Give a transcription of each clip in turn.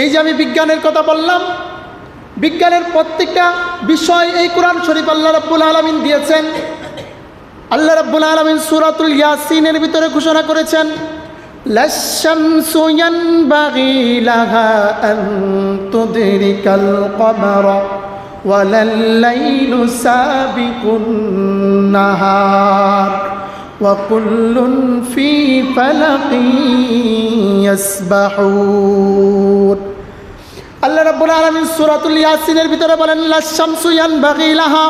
এই যে আমি বিজ্ঞানের কথা বললাম বিজ্ঞানের প্রত্যেকটা বিষয় এই কোরআন শরীফ আল্লাহ রাব্বুল আলমিন দিয়েছেন আল্লাহ রাব্বুল আলমিন সুরাতুল ইয়াসিনের ভিতরে ঘোষণা করেছেন للشمس ينبغي لها أن تدرك القمر ولا الليل سابق النهار وكل في فلق يسبحون আল্লাহ রাব্বুল আলামিন সূরাতুল ইয়াসিনের ভিতরে বলেন লাশামসু ইয়ানবাগি লাহা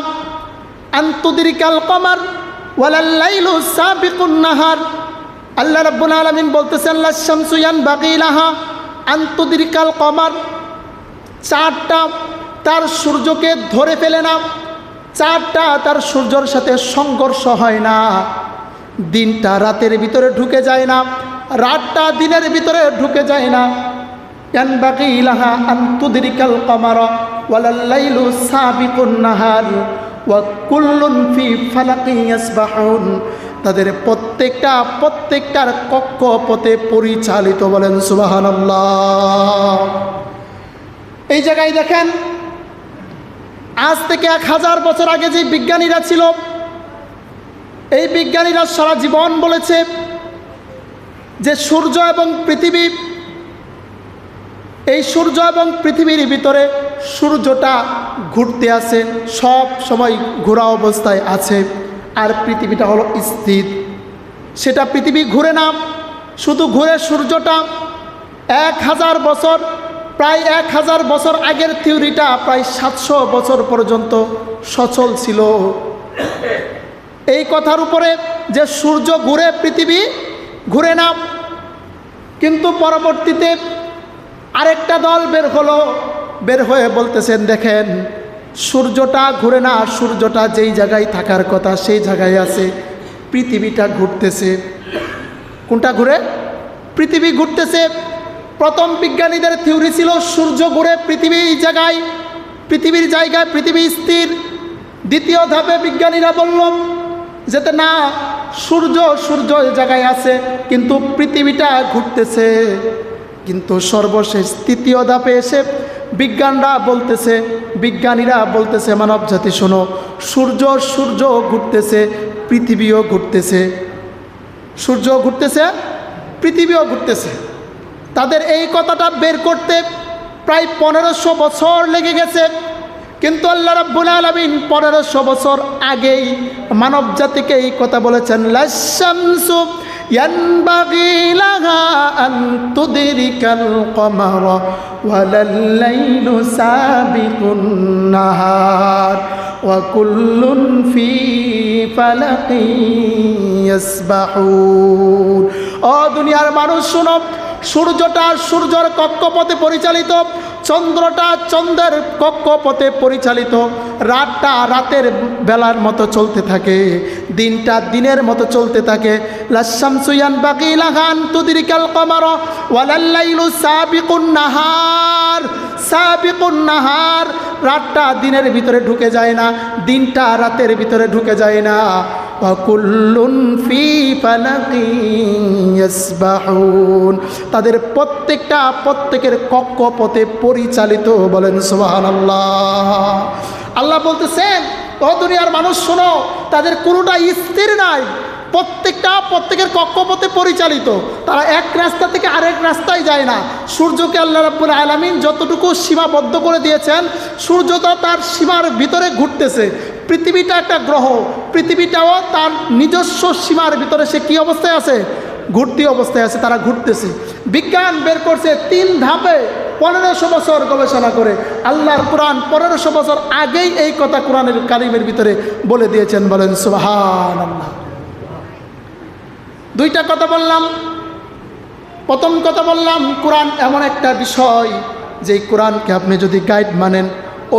আন তুদরিকাল কমার, ওয়ালাল লাইলু সাবিকুন নাহার। আল্লাহ রাব্বুল আলামিন বলতেছেন লাশামসু ইয়ানবাগি লাহা আন তুদরিকাল কমার। চারটা তার সূর্যকে ধরে ফেলে না, চারটা তার সূর্যর সাথে সংঘর্ষ হয় না। দিনটা রাতের ভিতরে ঢুকে যায় না, রাতটা দিনের ভিতরে ঢুকে যায় না। ينبغي لها أن تدرك القمر ولا الليل سابق النهار وكل في فلق يسبحون তাদের প্রত্যেকটা প্রত্যেকটার কক্ষপথে পরিচালিত বলেন সুবাহান এই জায়গায় দেখেন আজ থেকে এক হাজার বছর আগে যে বিজ্ঞানীরা ছিল এই বিজ্ঞানীরা সারা জীবন বলেছে যে সূর্য এবং পৃথিবী এই সূর্য এবং পৃথিবীর ভিতরে সূর্যটা ঘুরতে আছে সব সময় ঘোরা অবস্থায় আছে, আর পৃথিবীটা হলো স্থির। সেটা পৃথিবী ঘুরে না, শুধু ঘুরে সূর্যটা এক হাজার বছর, প্রায় এক হাজার বছর আগের থিওরিটা প্রায় সাতশো বছর পর্যন্ত সচল ছিল। এই কথার উপরে যে সূর্য ঘুরে পৃথিবী ঘুরে না, কিন্তু পরবর্তীতে আরেকটা দল বের হলো, বের হয়ে বলতেছেন, দেখেন, সূর্যটা ঘুরে না, সূর্যটা যেই জায়গায় থাকার কথা সেই জায়গায় আছে, পৃথিবীটা ঘুরতেছে। কোনটা ঘুরে? পৃথিবী ঘুরতেছে। প্রথম বিজ্ঞানীদের থিওরি ছিল, সূর্য ঘুরে পৃথিবী এই জায়গায়, পৃথিবীর জায়গায় পৃথিবী স্থির। দ্বিতীয় ধাপে বিজ্ঞানীরা বলল, যেতে না, সূর্য সূর্য জায়গায় আছে, কিন্তু পৃথিবীটা ঘুরতেছে। কিন্তু সর্বশেষ তৃতীয় ধাপে এসে বিজ্ঞানরা বলতেছে, বিজ্ঞানীরা বলতেছে, মানব জাতি শোনো, সূর্য সূর্য ঘুরতেছে, পৃথিবীও ঘুরতেছে। সূর্য ঘুরতেছে, পৃথিবীও ঘুরতেছে। তাদের এই কথাটা বের করতে প্রায় পনেরোশো বছর লেগে গেছে। কিন্তু আল্লাহ রাব্বুল আলামিন পনেরোশো বছর আগেই মানব জাতিকে এই কথা বলেছেন লাশামসু ينبغي لها أن تدرك القمر ولا الليل سابق النهار وكل في فلق يسبحون ও দুনিয়ার মানুষ শুনো সূর্যটা সূর্যর কক্ষপথে পরিচালিত, চন্দ্রটা চন্দ্রের কক্ষপথে পরিচালিত। রাতটা রাতের বেলার মতো চলতে থাকে, দিনটা দিনের মতো চলতে থাকে। লাশামসুয়ান বাকি লাগান তুদিরিকাল নাহার নাহার। রাতটা দিনের ভিতরে ঢুকে যায় না, দিনটা রাতের ভিতরে ঢুকে যায় না। অকুল্ল ফি ইয়াসবাহুন। তাদের প্রত্যেকটা প্রত্যেকের কক্ষপথে পরিচালিত বলেন সোহান আল্লাহ আল্লাহ বলতেছেন, ও দুনিয়ার মানুষ শোনো, তাদের কোনোটা স্থির নাই। প্রত্যেকটা প্রত্যেকের কক্ষপথে পরিচালিত। তারা এক রাস্তা থেকে আরেক রাস্তায় যায় না। সূর্যকে আল্লাহ রাব্বুল আলমিন যতটুকু সীমাবদ্ধ করে দিয়েছেন সূর্য তো তার সীমার ভিতরে ঘুরতেছে। পৃথিবীটা একটা গ্রহ। পৃথিবীটাও তার নিজস্ব সীমার ভিতরে সে কী অবস্থায় আছে? ঘুরতি অবস্থায় আছে, তারা ঘুরতেছে। বিজ্ঞান বের করছে তিন ধাপে পনেরোশো বছর গবেষণা করে। আল্লাহর কোরআন পনেরোশো বছর আগেই এই কথা কোরআনের কারিমের ভিতরে বলে দিয়েছেন, বলেন সুবাহান আল্লাহ দুইটা কথা বললাম। প্রথম কথা বললাম, কোরআন এমন একটা বিষয় যে কোরআনকে আপনি যদি গাইড মানেন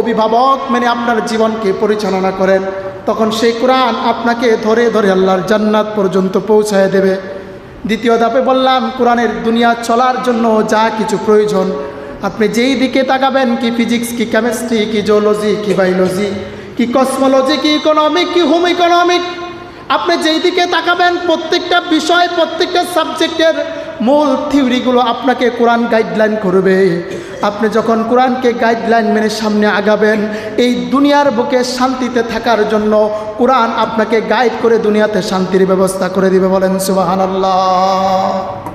অভিভাবক মেনে আপনার জীবনকে পরিচালনা করেন। তখন সেই কোরআন আপনাকে ধরে ধরে আল্লাহর জান্নাত পর্যন্ত পৌঁছায় দেবে। দ্বিতীয় ধাপে বললাম, কোরআনের দুনিয়া চলার জন্য যা কিছু প্রয়োজন। আপনি যেই দিকে তাকাবেন, কি ফিজিক্স কি কেমিস্ট্রি কি জিওলজি কি বায়োলজি কি কসমোলজি কি ইকোনমিক কি হোম ইকোনমিক আপনি যেই দিকে তাকাবেন, প্রত্যেকটা বিষয়, প্রত্যেকটা সাবজেক্টের মূল থিওরিগুলো আপনাকে কোরআন গাইডলাইন করবে। আপনি যখন কোরআনকে গাইডলাইন মেনে সামনে আগাবেন, এই দুনিয়ার বুকে শান্তিতে থাকার জন্য কোরআন আপনাকে গাইড করে দুনিয়াতে শান্তির ব্যবস্থা করে দিবে বলেন সুবাহান আল্লাহ